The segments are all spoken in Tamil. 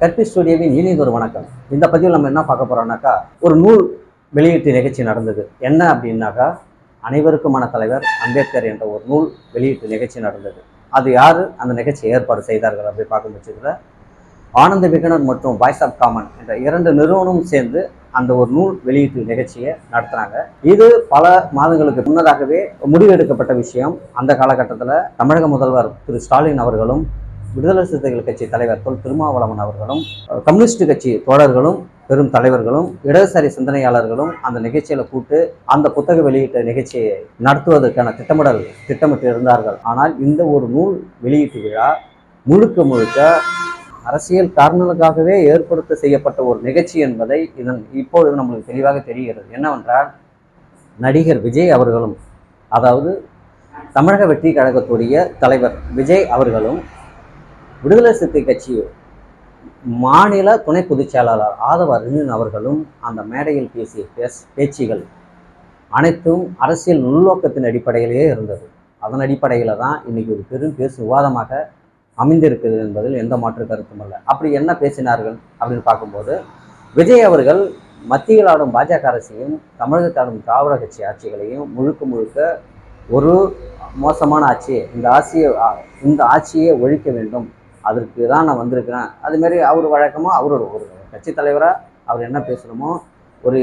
கற்பி ஸ்டுடியோவின் ஒரு வணக்கம். இந்த பதிவில் நம்ம என்ன பார்க்க போறோம்னாக்கா ஒரு நூல் வெளியீட்டு நிகழ்ச்சி நடந்தது. என்ன அப்படின்னாக்கா அனைவருக்குமான தலைவர் அம்பேத்கர் என்ற ஒரு நூல் வெளியீட்டு நிகழ்ச்சி நடந்தது. அது யார்? அந்த நிகழ்ச்சியை ஏற்பாடு செய்தார்கள் அப்படி பார்க்கும் பட்சத்தில் ஆனந்த விகடன் மற்றும் வாய்ஸ் ஆஃப் காமன் என்ற இரண்டு நிறுவனமும் சேர்ந்து அந்த ஒரு நூல் வெளியீட்டு நிகழ்ச்சியை நடத்துகிறாங்க இது பல மாதங்களுக்கு முன்னதாகவே முடிவெடுக்கப்பட்ட விஷயம். அந்த காலகட்டத்தில் தமிழக முதல்வர் திரு ஸ்டாலின் அவர்களும் விடுதலை சிறுத்தைகள் கட்சி தலைவர் தொல் திருமாவளவன் அவர்களும் கம்யூனிஸ்ட் கட்சி தோழர்களும் பெரும் தலைவர்களும் இடதுசாரி சிந்தனையாளர்களும் அந்த நிகழ்ச்சியில கூட்டு அந்த புத்தக வெளியீட்டு நிகழ்ச்சியை நடத்துவதற்கான திட்டமிடல் திட்டமிட்டு இருந்தார்கள். ஆனால் இந்த ஒரு நூல் வெளியீட்டு விழா முழுக்க முழுக்க அரசியல் காரணங்களுக்காகவே ஏற்படுத்த செய்யப்பட்ட ஒரு நிகழ்ச்சி என்பதை இதன் இப்பொழுது நம்மளுக்கு தெளிவாக தெரிகிறது. என்னவென்றால் நடிகர் விஜய் அவர்களும் அதாவது தமிழக வெற்றி கழகத்துடைய தலைவர் விஜய் அவர்களும் விடுதலை சிறுத்தை கட்சி மாநில துணை பொதுச் செயலாளர் ஆதவ அர்ஜுனன் அவர்களும் அந்த மேடையில் பேசிய பேஸ் பேச்சுகள் அனைத்தும் அரசியல் உள்நோக்கத்தின் அடிப்படையிலேயே இருந்தது. அதன் அடிப்படையில் தான் இன்னைக்கு ஒரு பெரும் பேசு விவாதமாக அமைந்திருக்கிறது என்பதில் எந்த மாற்று கருத்தும் இல்லை. அப்படி என்ன பேசினார்கள் அப்படின்னு பார்க்கும்போது விஜய் அவர்கள் மத்தியில் ஆடும் பாஜக அரசையும் தமிழகத்தில் ஆடும் திராவிட கட்சி ஆட்சிகளையும் முழுக்க முழுக்க ஒரு மோசமான ஆட்சி இந்த ஆட்சியை இந்த ஆட்சியை ஒழிக்க வேண்டும். அதற்கு தான் நான் வந்திருக்கிறேன். அதுமாரி அவர் வழக்கமாக அவரோட ஒரு கட்சி தலைவராக அவர் என்ன பேசணுமோ ஒரு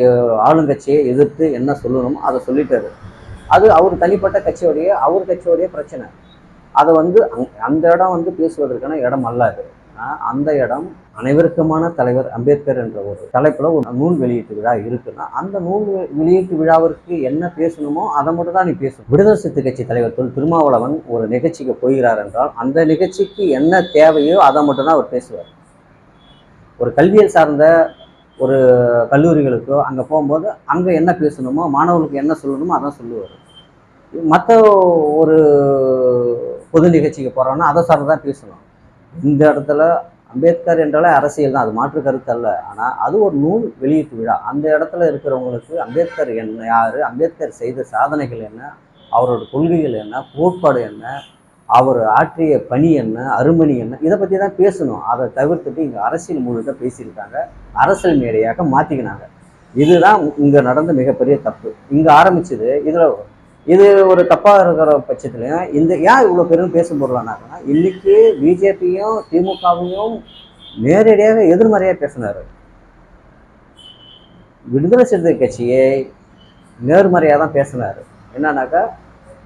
ஆளுங்கட்சியை எதிர்த்து என்ன சொல்லணுமோ அதை சொல்லிட்டாரு. அது அவர் தனிப்பட்ட கட்சியோடைய அவர் கட்சியோடைய பிரச்சனை. அதை வந்து அந்த இடம் வந்து பேசுவதற்கான இடம் அல்ல அது. அந்த இடம் அனைவருக்குமான தலைவர் அம்பேத்கர் என்ற ஒரு தலைப்பில் ஒரு நூல் வெளியீட்டு விழா இருக்குன்னா அந்த நூல் வெளியீட்டு விழாவிற்கு என்ன பேசணுமோ அதை மட்டும் தான் நீ பேசணும். விடுதலை சித்து கட்சி தலைவர் தொல் திருமாவளவன் ஒரு நிகழ்ச்சிக்கு போகிறார் என்றால் அந்த நிகழ்ச்சிக்கு என்ன தேவையோ அதை மட்டும் தான் அவர் பேசுவார். ஒரு கல்வியல் சார்ந்த ஒரு கல்லூரிகளுக்கோ அங்கே போகும்போது அங்கே என்ன பேசணுமோ மாணவர்களுக்கு என்ன சொல்லணுமோ அதான் சொல்லுவார். மற்ற ஒரு பொது நிகழ்ச்சிக்கு போகிறோன்னா அதை சார்ந்து தான் பேசணும். இந்த இடத்துல அம்பேத்கர் என்றாலே அரசியல் தான் அது மாற்று கருத்து அல்ல. ஆனால் அது ஒரு நூல் வெளியீட்டு விழா. அந்த இடத்துல இருக்கிறவங்களுக்கு அம்பேத்கர் என்ன யார் அம்பேத்கர் செய்த சாதனைகள் என்ன அவரோட கொள்கைகள் என்ன கோட்பாடு என்ன அவர் ஆற்றிய பணி என்ன அருமணி என்ன இதை பற்றி தான் பேசணும். அதை தவிர்த்துட்டு இங்கே அரசியல் முழுக்க பேசியிருக்காங்க. அரசியல் மேடையாக மாற்றிக்கினாங்க இதுதான் இங்கே நடந்த மிகப்பெரிய தப்பு. இங்கே ஆரம்பிச்சது இதில் இது ஒரு தப்பாக இருக்கிற பட்சத்துலையும் இந்த ஏன் இவ்வளோ பெரும் பேச பொருளானாங்கன்னா இன்னைக்கு பிஜேபியும் திமுகவையும் நேரடியாக எதிர்மறையாக பேசினார். விடுதலை சிறுத்தை கட்சியை நேர்மறையாக தான் பேசினார். என்னன்னாக்கா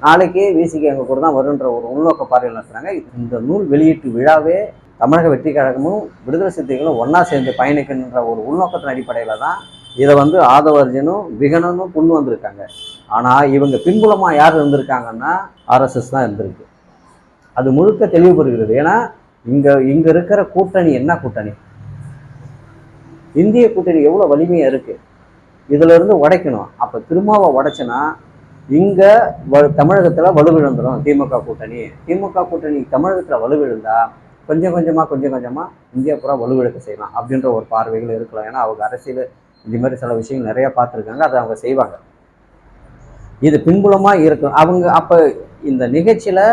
நாளைக்கு விசிக்கு எங்கள் கூட தான் வருன்ற ஒரு உள்நோக்க பார்வையில் நடத்துகிறாங்க இந்த நூல் வெளியீட்டு விழாவே தமிழக வெற்றி கழகமும் விடுதலை சிறுத்தைகளும் ஒன்றா சேர்ந்து பயணிக்கணுன்ற ஒரு உள்நோக்கத்தின் அடிப்படையில் தான் இதை வந்து ஆதவர்ஜனும் விகனனும் கொண்டு வந்திருக்காங்க. ஆனால் இவங்க பின்புலமாக யார் இருந்திருக்காங்கன்னா ஆர்எஸ்எஸ் தான் இருந்திருக்கு. அது முழுக்க தெளிவுபடுகிறது ஏன்னா இங்கே இங்கே இருக்கிற கூட்டணி என்ன கூட்டணி? இந்திய கூட்டணி எவ்வளோ வலிமையாக இருக்குது இதிலிருந்து உடைக்கணும். அப்போ திருமாவை உடைச்சனா இங்கே வ தமிழகத்தில் வலுவிழந்துடும் திமுக கூட்டணி. திமுக கூட்டணி தமிழகத்தில் வலுவிழுந்தா கொஞ்சம் கொஞ்சமாக கொஞ்சம் கொஞ்சமாக இந்தியா பூரா வலுவிழக்க செய்யலாம் அப்படின்ற ஒரு பார்வைகள் இருக்கலாம். ஏன்னா அவங்க அரசியல் இந்த மாதிரி சில விஷயங்கள் நிறைய பார்த்துருக்காங்க. அதை அவங்க செய்வாங்க. இது பின்புலமாக இருக்கும். அவங்க அப்போ இந்த நிகழ்ச்சியில்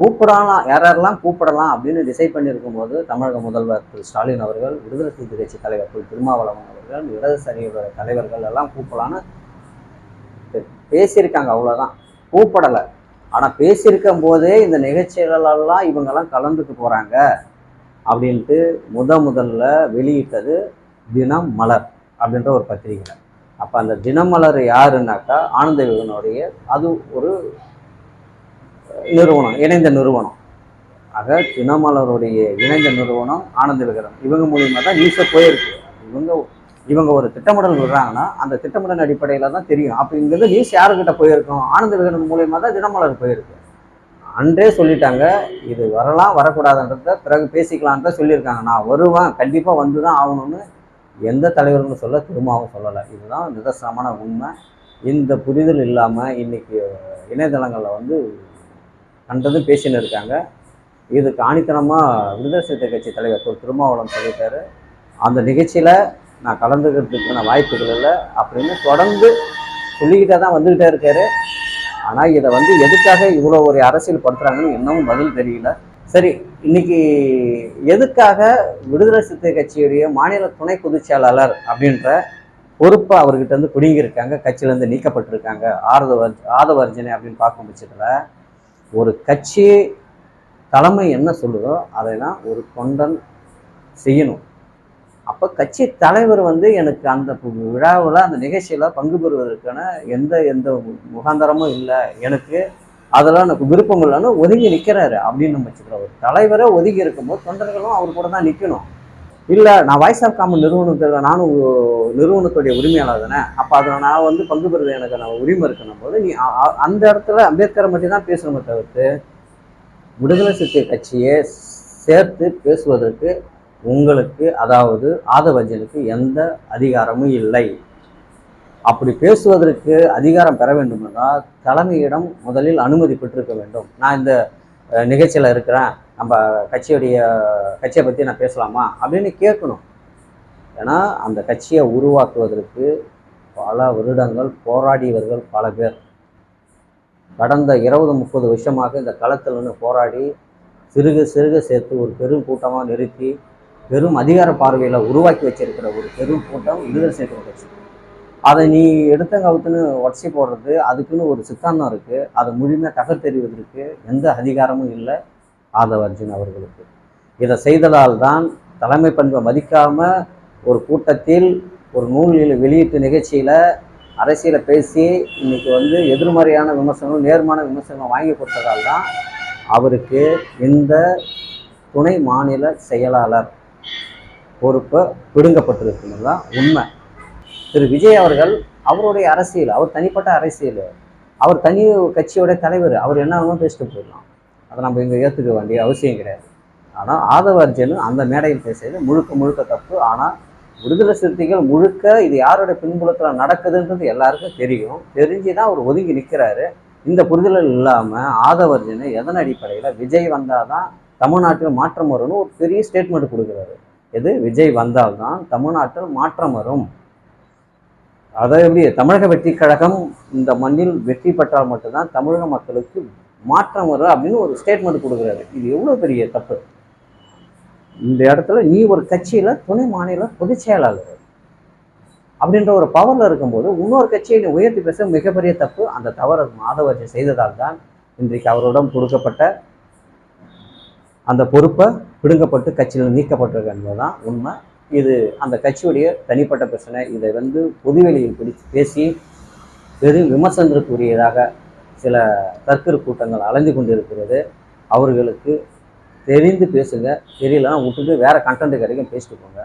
கூப்பிடலாம் யார் யாரெல்லாம் கூப்பிடலாம் அப்படின்னு டிசைட் பண்ணியிருக்கும் போது தமிழக முதல்வர் திரு. ஸ்டாலின் அவர்கள் விடுதலை சிறுத்தை கட்சி தலைவர் திரு திருமாவளவன் அவர்கள் இடதுசாரியோட தலைவர்கள் எல்லாம் கூப்பிடலான்னு பேசியிருக்காங்க. அவ்வளோதான் கூப்பிடலை. ஆனால் பேசியிருக்கும் போதே இந்த நிகழ்ச்சிகளெல்லாம் இவங்கெல்லாம் கலந்துட்டு போகிறாங்க அப்படின்ட்டு முத முதல்ல வெளியிட்டது தினம் மலர் அப்படின்ற ஒரு பத்திரிகை அப்போ அந்த தினமலர் யாருன்னாக்கா ஆனந்த விகனுடைய அது ஒரு நிறுவனம் இணைந்த நிறுவனம். ஆக தினமலருடைய இணைந்த நிறுவனம் ஆனந்த விகடன். இவங்க மூலியமாக தான் நியூஸை போயிருக்கு. இவங்க இவங்க ஒரு திட்டமிடல் விடுறாங்கன்னா அந்த திட்டமிடல் அடிப்படையில் தான் தெரியும். அப்போ இங்கேருந்து நியூஸ் யாருக்கிட்ட போயிருக்கோம்? ஆனந்த விகடன் மூலியமாக தான் தினமலர் போயிருக்கு. அன்றே சொல்லிட்டாங்க இது வரலாம் வரக்கூடாதுன்றத பிறகு பேசிக்கலான்னு தான் சொல்லியிருக்காங்க. நான் வருவேன் கண்டிப்பாக வந்து தான் ஆகணும்னு எந்த தலைவர்களும் சொல்ல திருமாவும் சொல்லலை. இதுதான் நிதர்சனமான உண்மை. இந்த புரிதல் இல்லாமல் இன்னைக்கு இணையதளங்களில் வந்து கண்டதும் பேசின்னு இருக்காங்க. இதுக்கு ஆணித்தனமாக விடுதலை சிறுத்தை கட்சி தலைவர் திரு திருமாவளம் சொல்லிட்டார். அந்த நிகழ்ச்சியில் நான் கலந்துக்கிறதுக்கான வாய்ப்புகள் இல்லை அப்படின்னு தொடர்ந்து சொல்லிக்கிட்டே தான் வந்துக்கிட்டே இருக்காரு. ஆனால் இதை வந்து எதுக்காக இவ்வளோ ஒரு அரசியல் படுத்துகிறாங்கன்னு இன்னமும் பதில் தெரியல. சரி இன்னைக்கு எதுக்காக விடுதலை சிறுத்தை கட்சியுடைய மாநில துணை பொதுச் செயலாளர் அப்படின்ற பொறுப்பை அவர்கிட்ட இருந்து பிடுங்கியிருக்காங்க கட்சியிலேருந்து நீக்கப்பட்டிருக்காங்க ஆதவ ஆதவர்ஜனை அப்படின்னு பார்க்கும் பட்சத்தில் ஒரு கட்சி தலைமை என்ன சொல்லுதோ அதை தான் ஒரு தொண்டன் செய்யணும். அப்போ கட்சி தலைவர் வந்து எனக்கு அந்த விழாவில் அந்த நிகழ்ச்சியில் பங்கு பெறுவதற்கான எந்த எந்த முகாந்தரமும் இல்லை. எனக்கு அதெல்லாம் எனக்கு விருப்பம் இல்லைன்னு ஒதுங்கி நிற்கிறாரு அப்படின்னு வச்சுக்கிறோம். ஒரு தலைவரை ஒதுங்கி இருக்கும்போது தொண்டர்களும் அவர் கூட தான் நிற்கணும் இல்லை நான் வாய்ஸ் ஆஃப் காமன் நிறுவனத்தில் நானும் நிறுவனத்துடைய உரிமையாளர் தானே. அப்போ அதில் நான் வந்து பங்கு பெறுவது எனக்கு நான் உரிமை இருக்கணும் போது நீ அந்த இடத்துல அம்பேத்கரை மட்டும் தான் பேசணுமே தவிர்த்து விடுதலை சிறுத்தை கட்சியை சேர்த்து பேசுவதற்கு உங்களுக்கு அதாவது ஆதவஜனுக்கு எந்த அதிகாரமும் இல்லை. அப்படி பேசுவதற்கு அதிகாரம் பெற வேண்டும் என்றால் தலைமையிடம் முதலில் அனுமதி பெற்றிருக்க வேண்டும். நான் இந்த நிகழ்ச்சியில் இருக்கிறேன். நம்ம கட்சியுடைய கட்சியை பற்றி நான் பேசலாமா? அப்படின்னு கேட்கணும். ஏன்னா அந்த கட்சியை உருவாக்குவதற்கு பல வருடங்கள் போராடியவர்கள் பல பேர். கடந்த இருபது முப்பது வருஷமாக இந்த களத்தில் நின்று போராடி சிறுக சிறுக சேர்த்து ஒரு பெரும் கூட்டமாக நிறுத்தி பெரும் அதிகார பார்வையில் உருவாக்கி வச்சிருக்கிற ஒரு பெரும் கூட்டம் விடுதலை சிறுத்தை கட்சி. அதை நீ எடுத்த கவுத்துன்னு உடச்சி போடுறது அதுக்குன்னு ஒரு சித்தாந்தம் இருக்குது அதை முழுமையாக தகர்த்தெறிவதற்கு எந்த அதிகாரமும் இல்லை. ஆதவ அர்ஜுன் அவர்களுக்கு. இதை செய்ததால் தான் தலைமை பண்பை மதிக்காமல் ஒரு கூட்டத்தில் ஒரு நூலில் வெளியீட்டு நிகழ்ச்சியில் அரசியலை பேசி இன்னைக்கு வந்து எதிர்மறையான விமர்சனம் நேர்மான விமர்சனம் வாங்கி கொடுத்ததால் தான் அவருக்கு இந்த துணை மாநில செயலாளர் பொறுப்பை பிடுங்கப்பட்டிருக்குன்னு தான் உண்மை. திரு விஜய் அவர்கள் அவருடைய அரசியல் அவர் தனிப்பட்ட அரசியல் அவர் தனி கட்சியோட தலைவர் அவர் என்ன பேசிட்டு போயிடலாம். அதை நம்ம இங்கே ஏற்றுக்க வேண்டிய அவசியம் கிடையாது. ஆனால் ஆதவ அர்ஜுன் அந்த மேடையில் பேசியது முழுக்க முழுக்க தப்பு. ஆனால் விடுதலை சிறுத்தைகள் முழுக்க இது யாரோட பின்புலத்தில் நடக்குதுன்றது எல்லாருக்கும் தெரியும். தெரிஞ்சு தான் அவர் ஒதுங்கி நிற்கிறாரு இந்த புரிதல் இல்லாமல் ஆதவர்ஜனை எதன் அடிப்படையில் விஜய் வந்தால் தான் தமிழ்நாட்டில் மாற்றம் வரும்னு ஒரு பெரிய ஸ்டேட்மெண்ட் கொடுக்குறாரு. எது? விஜய் வந்தால்தான் தமிழ்நாட்டில் மாற்றம் வரும். அதை எப்படி தமிழக வெற்றி கழகம் இந்த மண்ணில் வெற்றி பெற்றால் மட்டும்தான் தமிழக மக்களுக்கு மாற்றம் வரும் அப்படின்னு ஒரு ஸ்டேட்மெண்ட் கொடுக்குறாரு. இது எவ்வளோ பெரிய தப்பு? இந்த இடத்துல நீ ஒரு கட்சியில் துணை மாநில பொதுச் செயலாளர் அப்படின்ற ஒரு பவரில் இருக்கும்போது இன்னொரு கட்சியை நீ உயர்த்தி பேச மிகப்பெரிய தப்பு. அந்த தவறு மாதவர்ஜி செய்ததால் தான் இன்றைக்கு அவரிடம் கொடுக்கப்பட்ட அந்த பொறுப்பை பிடுங்கப்பட்டு கட்சியில் நீக்கப்பட்டிருக்கு என்பதுதான் உண்மை. இது அந்த கட்சியுடைய தனிப்பட்ட பிரச்சனை. இதை வந்து பொதுவெளியில் பிடித்து பேசி பெரும் விமர்சனத்திற்குரியதாக சில தற்கரு கூட்டங்கள் அலைந்து கொண்டிருக்கிறது. அவர்களுக்கு தெரிந்து பேசுங்க. தெரியலன்னா விட்டுட்டு வேறு கண்டென்ட் கிடைக்கும் பேசிட்டு போங்க.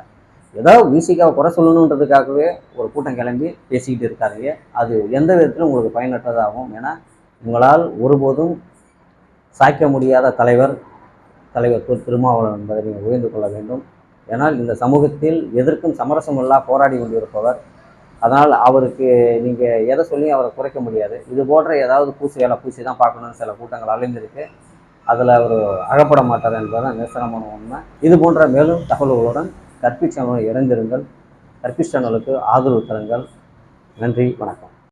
ஏதோ விசிகாவை குறை சொல்லணுன்றதுக்காகவே ஒரு கூட்டம் கிளம்பி பேசிக்கிட்டு இருக்காருங்க அது எந்த விதத்திலும் உங்களுக்கு பயனற்றதாகும். ஏன்னா உங்களால் ஒருபோதும் சாய்க்க முடியாத தலைவர் தலைவர் திருமாவளவன் என்பதை நீங்கள் உயர்ந்து கொள்ள வேண்டும். ஏன்னால் இந்த சமூகத்தில் எதற்கும் சமரசமில்லா போராடி கொண்டிருப்பவர். அதனால் அவருக்கு நீங்கள் எதை சொல்லி அவரை குறைக்க முடியாது. இது போன்ற ஏதாவது பூசி வேலை பூசி தான் பார்க்கணும்னு சில கூட்டங்கள் அலைந்திருக்கு அதில் அவர் அகப்பட மாட்டார் என்பதுதான் நிரசனமான உண்மை. இது போன்ற மேலும் தகவல்களுடன் கற்பிச்சவனை இணைந்திருங்கள். கற்பிச்சவனுக்கு ஆதரவு தருங்கள். நன்றி வணக்கம்.